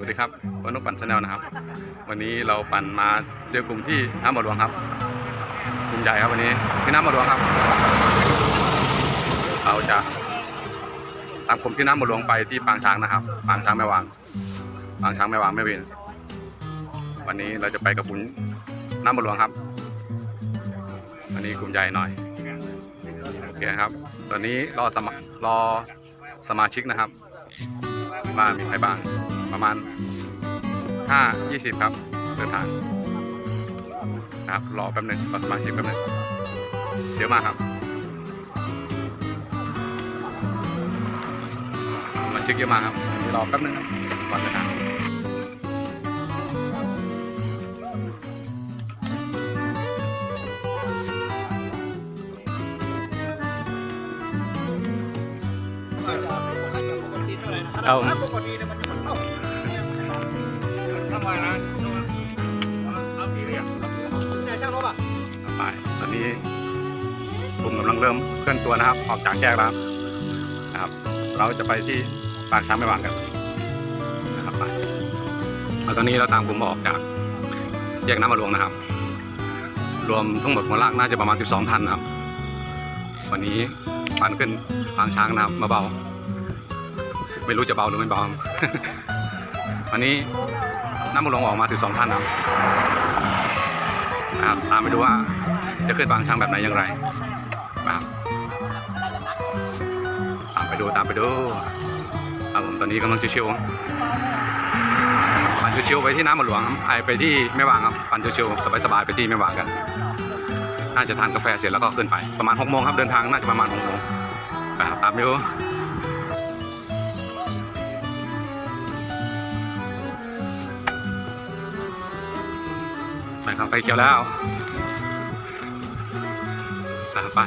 วัสดีครับวันนุปั่นชาแนลนะครับ วันนี้เราปั่นมาเจอกลุ่มที่น้ำบ่อหลวงครับกลุ่มใหญ่ครับวันนี้ที่น้ำบ่อหลวงครับ เราจะตามกลุ่มที่น้ำบ่อหลวงไปที่ปางช้างนะครับปางช้างแม่วางปางช้างแม่วางแม่เวนวันนี้เราจะไปกับกลุ่มน้ำบ่อหลวงครับวันนี้กลุ่มใหญ่หน่อยโอเคครับ ตอนนี้รอสมัครรอสมาชิกนะครับว่ามีใครบ้าง ประมาณ 5 20 ครับเดินทางนะครับรอแป๊บหนึ่งรอสมาชิกแป๊บหนึ่งเยอะมากครับสมาชิกเยอะมากครับเดี๋ยวรอแป๊บหนึงครับก่อนเดินทางเอาปกติเนี่ยมันจะเข้า เริ่มเคลื่อนตัวนะครับ ออกจากแยกแล้วนะครับ เราจะไปที่ปากช้างไม่วางกันนะครับไปแล้วตอนนี้เราตามกลุ่มออกจากแยกน้ำมาหลวงนะครับ รวมทั้งหมดหัวลากน่าจะประมาณ 12ท่านนะครับ วันนี้ปันขึ้นปางช้างนะครับมาเบา ไม่รู้จะเบาหรือไม่เบาวันนี้น้ำมาหลวงออกมา12ท่านนะครับนะครับ ตามไปดูว่าจะขึ้นบางช้างแบบไหนอย่างไร นะครับตามไปดูตามไปดูครับผมตอนนี้กำลังชิวๆปั่นชิวๆไปที่น้ำมะหลวงครับไอไปที่แม่วางครับปั่นชิวๆสบายๆไปที่แม่วางกัน น่าจะทานกาแฟเสร็จแล้วก็ขึ้นไปประมาณหกโมงครับเดินทางน่าจะประมาณหกโมงตามไปดูไปครับไปเกี่ยวแล้ว อะไป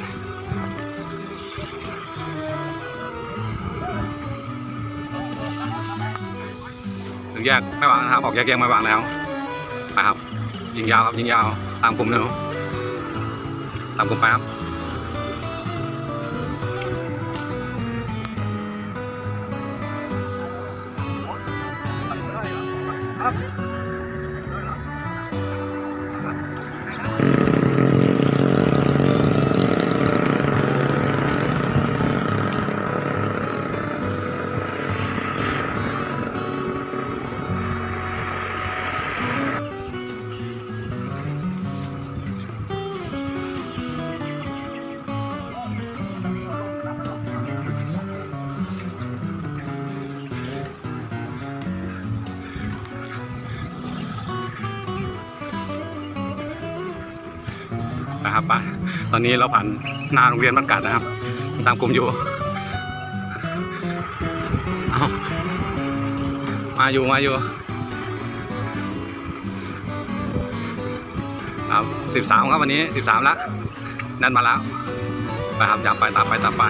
ถึงแยกไม่วางนะครับออกแยกแยกไม่วางแล้วไปครับ ยิงยาวครับยิงยาวตามกลุ่มเลยตามกลุ่มไปครับครับ นี้เราผ่านหน้าโรงเรียนบ้านกัดนะครับ ตามกลุ่มอยู่เอามาอยู่มาอยู่ครับสิบสามครับวันนี้สิบสามแล้วนั่นมาแล้วไปครับอยากไปตามไปตามไป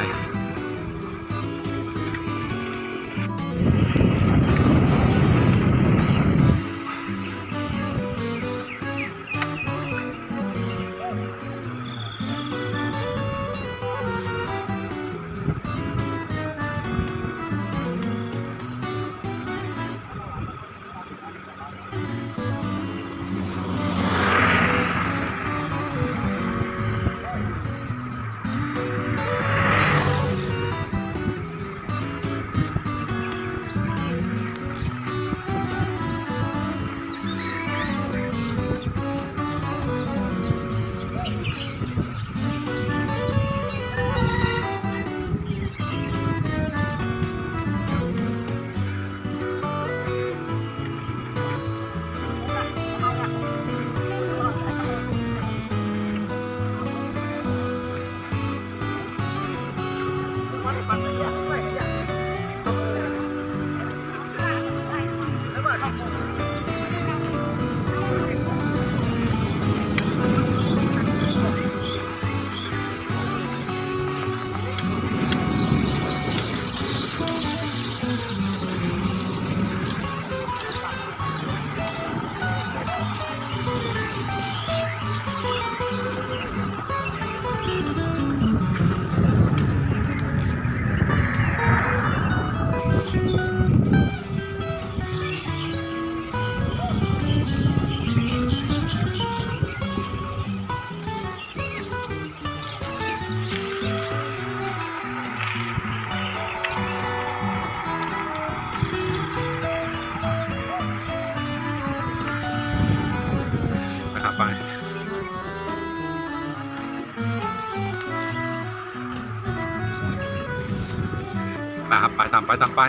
ตามไปตามไป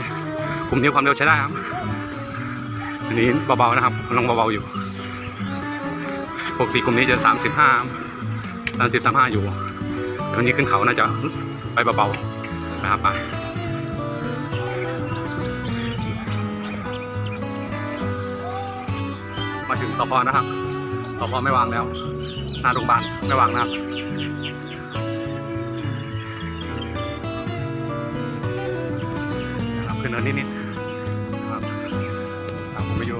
กลุ่มนี้ความเร็วใช้ได้ครับอันนี้เบาๆนะครับลงเบาๆอยู่ปกติกลุ่มนี้จะสามสิบห้าสามสิบสามห้าอยู่แต่วันนี้ขึ้นเขาน่าจะไปเบาๆนะครับไปมาถึงสพนะครับสพไม่วางแล้วหน้าโรงพยาบาลไม่วางนะครับ ขึ้นเนินนิดครับตามผมไปอยู่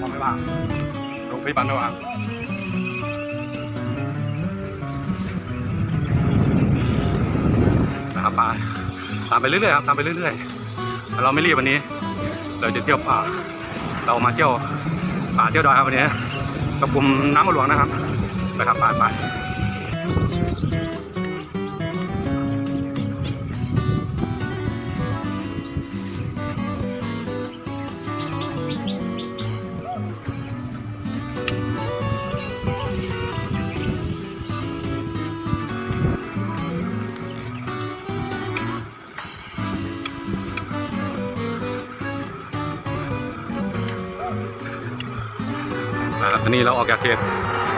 ความไม่ว่างโรงพยาบาลไม่ว่างนะครับไปตามไปเรื่อยๆครับตามไปเรื่อยๆเราไม่รีบวันนี้ เราจะเที่ยวป่าเรามาเที่ยวป่าเที่ยวดอยครับวันนี้กับกลุ่มน้ำมะหลวงนะครับ ไปครับไปไปนะครันนี้เราออกจากเขต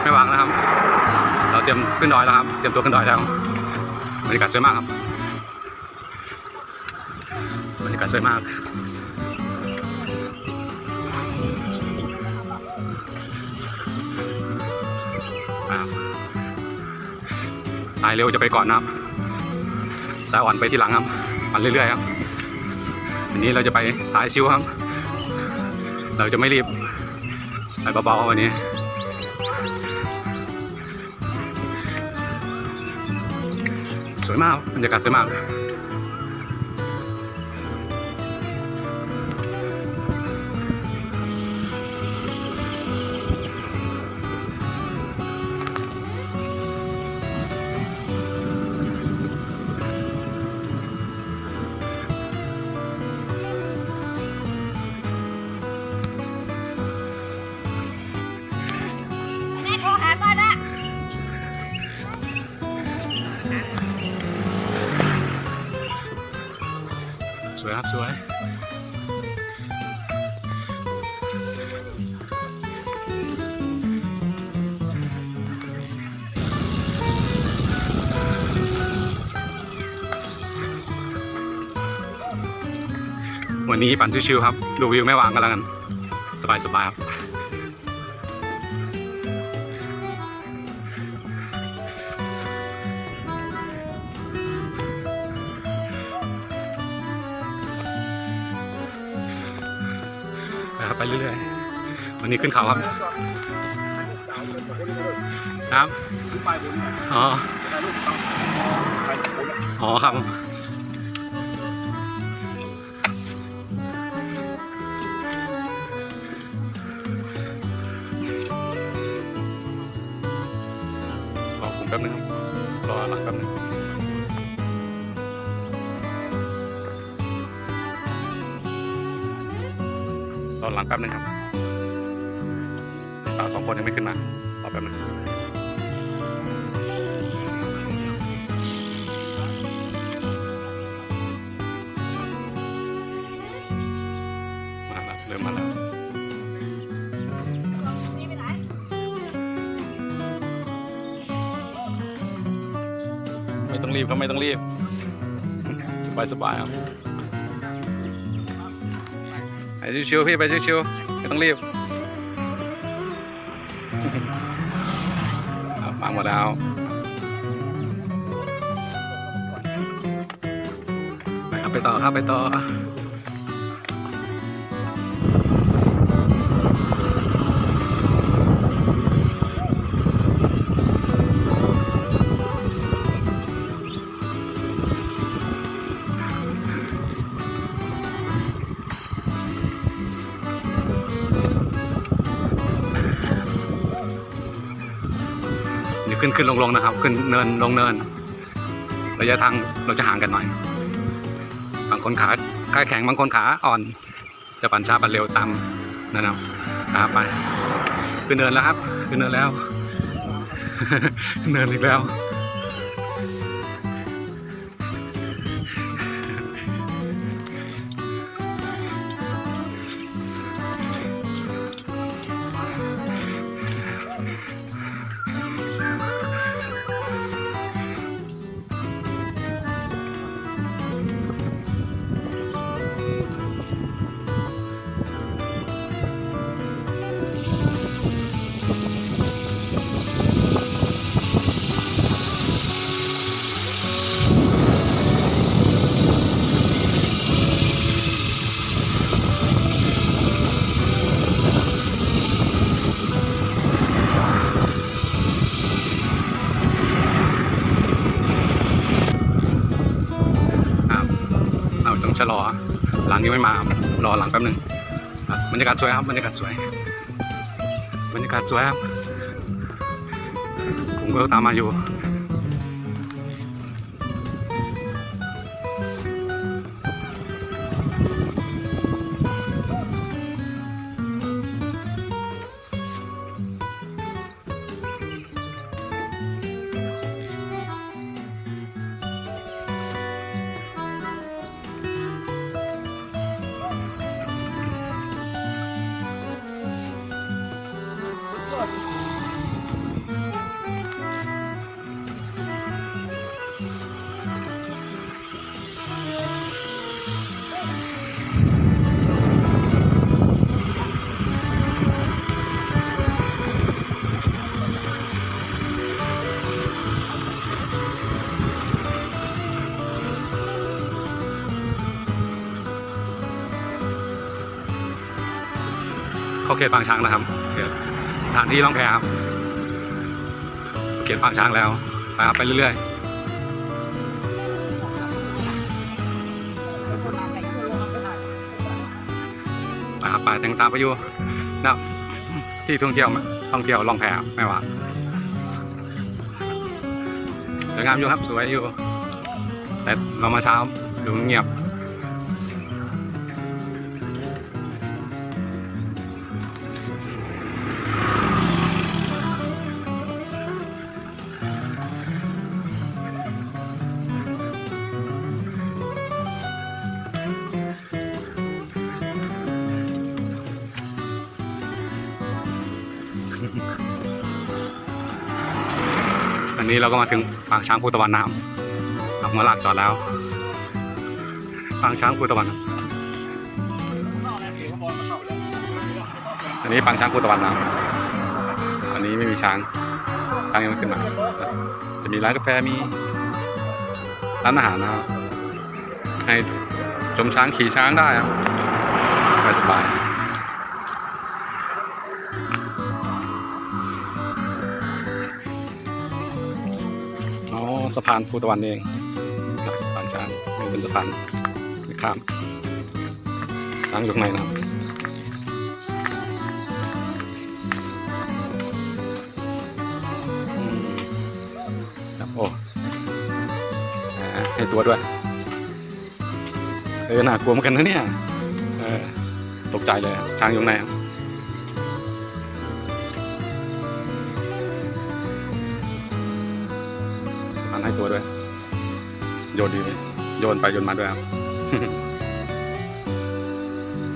ไม่วางนะครับ เราเตรียมขึ้นดอยแล้วครับ เตรียมตัวขึ้นดอยแล้วบรรยากาศสวยมากครับบรรยากาศสวยมากสายเร็วจะไปก่อนนะครับ สายอ่อนไปที่หลังครับปั่นเรื่อยๆครับวันนี้เราจะไปสายชิวครับ เราจะไม่รีบไปเบาๆวันนี้ สวย วันนี้ปั่นชิวๆครับ ดูวิวไม่วางกันแล้วกัน สบายๆครับนะครับไปเรื่อยๆ วันนี้ขึ้นเขาครับ ครับ อ๋อ อ๋อครับ แป๊บนึงครับรอหลังแป๊บนึงรอหลังแป๊บนึงครับสาวสองคนยังไม่ขึ้นมา รอแป๊บนึง ก็ไม่ต้องรีบสบายสบายๆครับไปชิวๆพี่ไปชิวๆไม่ต้องรีบครับฟังหมดแล้วไปครับไปต่อครับไปต่อ ขึ้นขึ้นลงลงนะครับ ขึ้นเนินลงเนิน ระยะทางเราจะห่างกันหน่อย บางคนขาขาแข็งบางคนขาอ่อน จะปั่นช้าปั่นเร็วตามนั่นเอาครับไปขึ้นเนินแล้วครับ ขึ้นเนินแล้ว เนินอีกแล้ว ไม่มารอหลังแป๊บนึงบรรยากาศสวยครับบรรยากาศสวยบรรยากาศสวยครับผมก็ตามมาอยู่ เข้าเขตปางช้างนะครับสถานที่ล่องแพครับเขตปางช้างแล้วไปครับไปเรื่อยๆไปครับไปแต่งตามไปอยู่นะที่ท่องเที่ยวท่องเที่ยวล่องแพไม่ว่าสวยงามอยู่ครับสวยอยู่ แต่เรามาเช้าดูเงียบ อันนี้เราก็มาถึงปางช้างภูตะวันน้ำหัวหลักจอดแล้ว ปางช้างภูตะวัน อันนี้ปางช้างภูตะวันน้ำอันนี้ไม่มีช้างช้างยังไม่ขึ้นมา จะมีร้านกาแฟมีร้านอาหารนะครับให้ชมช้างขี่ช้างได้ครับสบาย พานภูตะวันเองสะพานช้างเป็นสะพานข้ามช้างอยู่ข้างในนะครับโอ้ให้ตัวด้วย เออ น่ากลัวเหมือนกันนะเนี่ย ตกใจเลย ช้างอยู่ข้างในครับ โยนดีโยนไปโยนมาด้วยครับ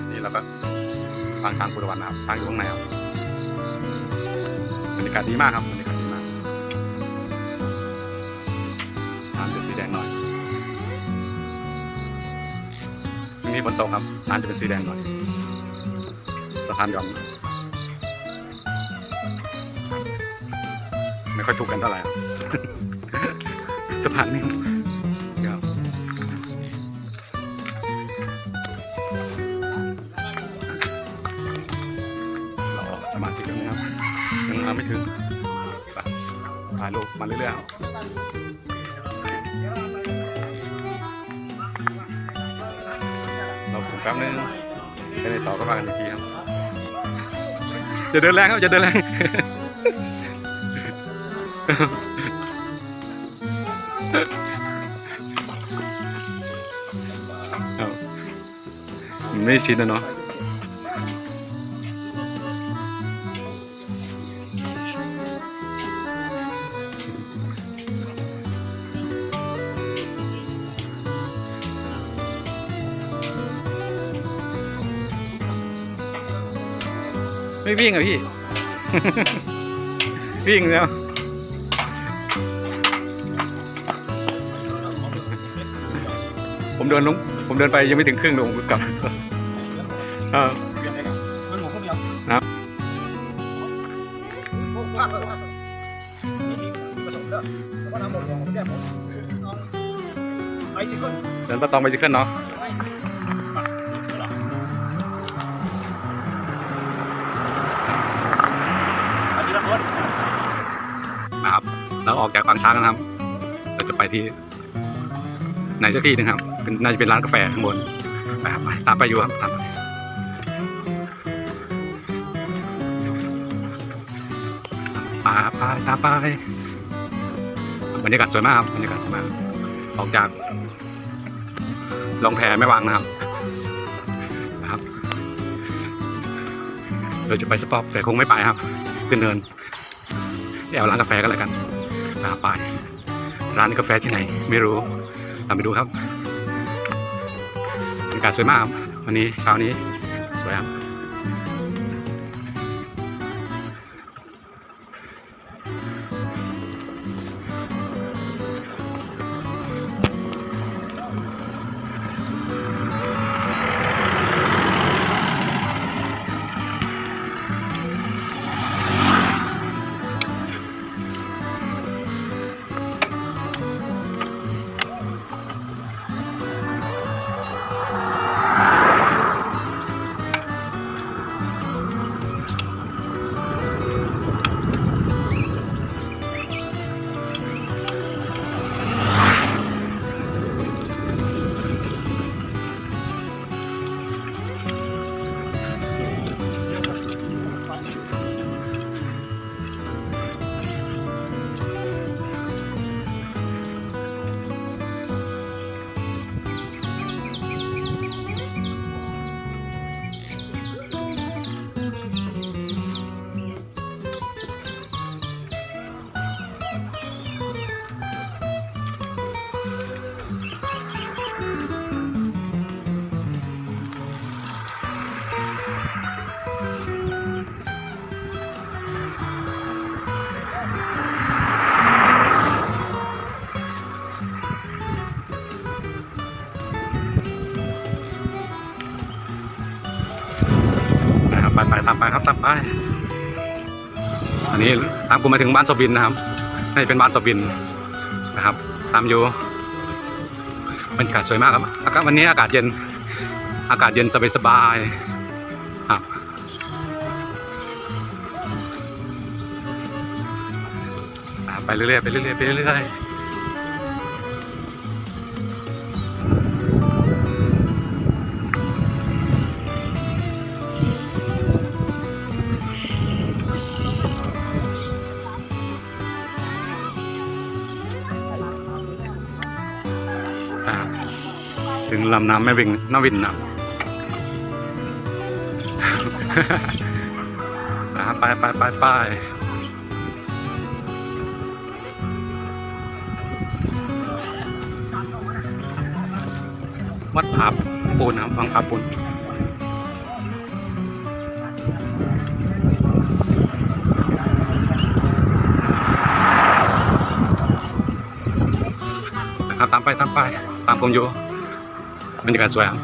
นี่เราก็ฟังช้างพุทธวันนะครับช้างอยู่ข้างในครับบรรยากาศดีมากครับบรรยากาศดีมากน้ำจะสีแดงหน่อยไม่มีฝนตกครับน้ำจะเป็นสีแดงหน่อยสะพานยอมไม่ค่อยถูกกันเท่าไหร่ครับสะพานนิ่ม ยังมาไม่ถึงไปถ่ายรูปมาเรื่อยๆเราผูกแป๊บนึงไปในต่อก็มากันอีกทีครับอย่าเดินแรงครับอย่าเดินแรงครับมันไม่ชินนะเนาะ วิ่งเหรอะพี่ วิ่งแล้วผมเดินลงผมเดินไปยังไม่ถึงครึ่งลงกลับเออมันหมูข้าวเดียวครับโอ้พลาดเลยพลาดเลยนี่ผสมเด้อแล้วก็น้ำหมดของแก้มผมเอาไปสิคนเดินประตองไปจิขึ้นเนาะ เราออกจากปางช้างนะครับ เราจะไปที่ไหนสักที่หนึงครับเป็นน่าจะเป็นร้านกาแฟข้างบนไปครับไปตามไปอยู่ครับตามไปมาครับไปตามไปบรรยากาศสวยมากครับบรรยากาศสวยมากออกจากลองแพไม่วางนะครับนะครับ เราจะไปสต็อปแต่คงไม่ไปครับขึ้นเนินแอวร้านกาแฟกันแล้วกัน ตามไปร้านกาแฟที่ไหน ไม่รู้ตามไปดูครับบรรยากาศสวยมากวันนี้เช้านี้สวยครับ ไปอันนี้ตามกูมาถึงบ้านสบินนะครับนี่เป็นบ้านสบินนะครับ ตามอยู่บรรยากาศสวยมากครับอากาศวันนี้อากาศเย็น อากาศเย็นสบายสบายครับไปเรื่อยๆไปเรื่อยๆไปเรื่อยๆ ถึงลำน้ำแม่วิงน้าวินนะอ่าไปไปไปไปวัดผาปูนนะครับวังผาปูนนะครับตามไปตามไป ผมอยู่บรรยากาศสวยครับ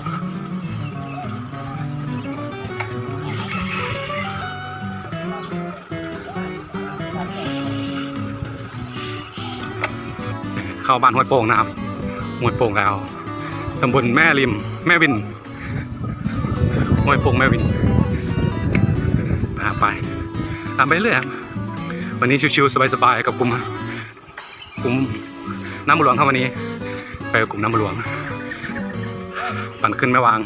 เข้าบ้านห้วยโป่งนะครับห้วยโป่งแล้วตำบลแม่ริม แม่วินห้วยโป่งแม่วินนะครับไปตามไปเรื่อยครับวันนี้ชิวๆสบายๆกับกลุ่มกลุ่มน้ำบุหลวงครับวันนี้ ไปกลุ่มน้ำหลวงปั่นขึ้นแม่วาง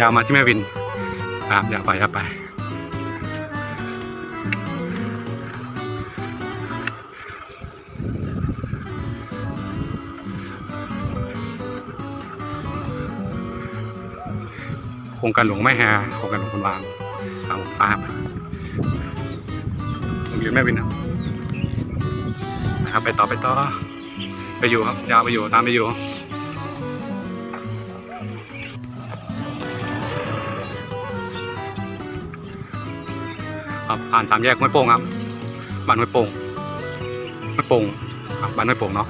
ยาวมาที่แม่วินครับอยากไปอยากไป โครงการหลวงแม่แฮโครงการหลวงคุณวางเอาปาบผมอยู่แม่วินนะครับไปต่อไปต่อ ไปอยู่ครับยาวไปอยู่ตามไปอยู่ครับผ่านสามแยกห้วยโป่งครับบ้านห้วยโป่งห้วยโป่งครับบ้านห้วยโป่งเนาะ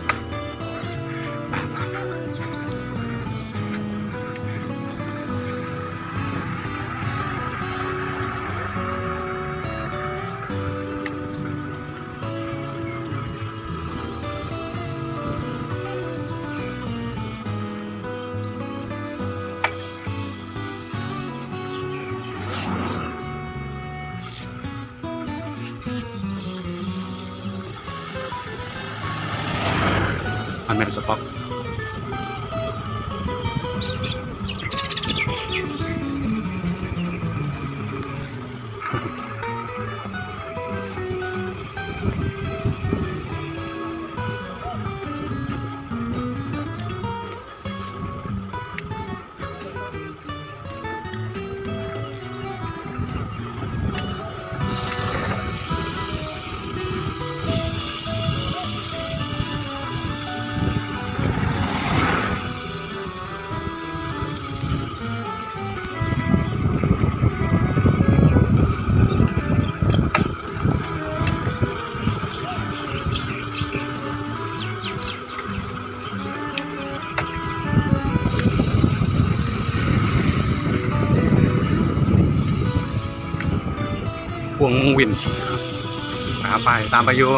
พวงวินตามไปตามไปอยู่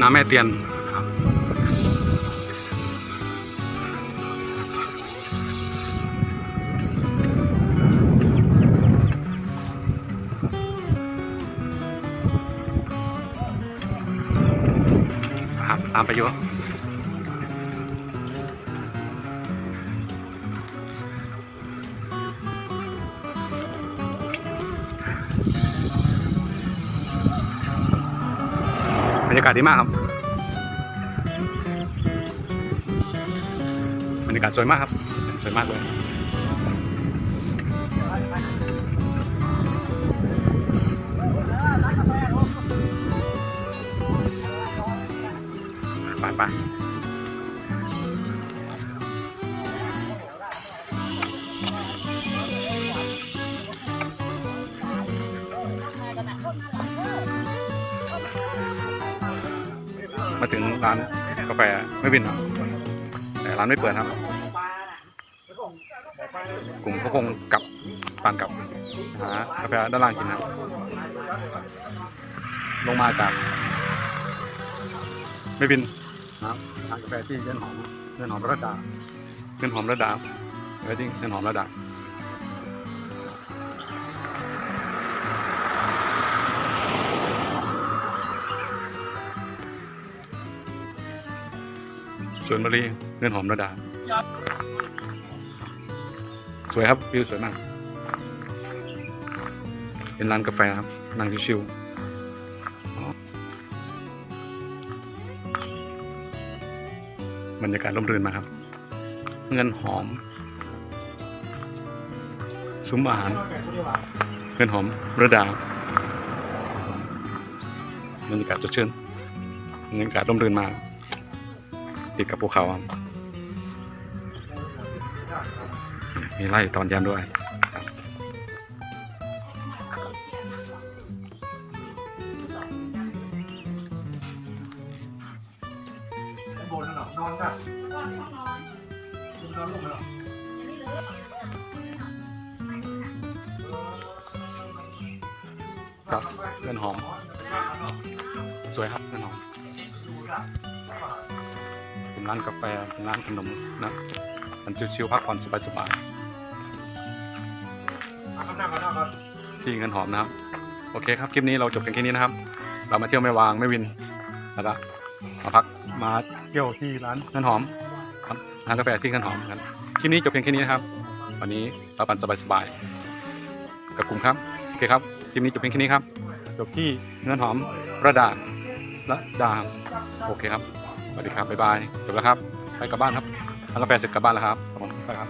น้ำแม่เตียนามไปอยู่บรรยากาศดีมากครับบรรยากาศสวยมากครับสวยมากเลย กาแฟไม่บินครับแต่ร้านไม่เปิดครับ กลุ่มก็คงกลับปานกลับหากาแฟด้านล่างกินนะลงมาจากไม่บินนะครับทานกาแฟที่เดินหอมเดินหอมระดาเดินหอมระดาเวดดิ้งเดินหอมระดา วนมะลิเดินหอมระดา สวยครับวิวสวยมาก เป็นร้านกาแฟครับนั่งชิวๆบรรยากาศร่มรื่นมากครับ เงินหอม ซุ้มอาหาร เงินหอมระดาบรรยากาศสดชื่นบรรยากาศร่มรื่นมาก ติดกับภูเขาครับมีไล่ตอนยามด้วยครับบนอนจ้ะนอนลงมาหรอครับเงินหอม สวยครับเงินหอม เป็นร้านกาแฟเป็นร้านขนมนะมันชิวๆพักผ่อนสบายข้างหน้าข้างหน้าครับๆที่เงินหอมนะครับ โอเคครับคลิปนี้เราจบกันแค่นี้นะครับ เรามาเที่ยวแม่วางไม่วินแล้วก็มาพักมาเที่ยวที่ร้านเงินหอมครับร้านกาแฟที่เงินหอมครับคลิปนี้จบเพียงแค่นี้นะครับ วันนี้เราปั่นสบายๆกับกลุ่มครับโอเคครับคลิปนี้จบเพียงแค่นี้ครับจบที่เงินหอมระดาระดาโอเคครับ สวัสดีครับบ๊ายบายจบแล้วครับไปกลับบ้านครับทานกาแฟเสร็จกลับบ้านแล้วครับขอบคุณครับ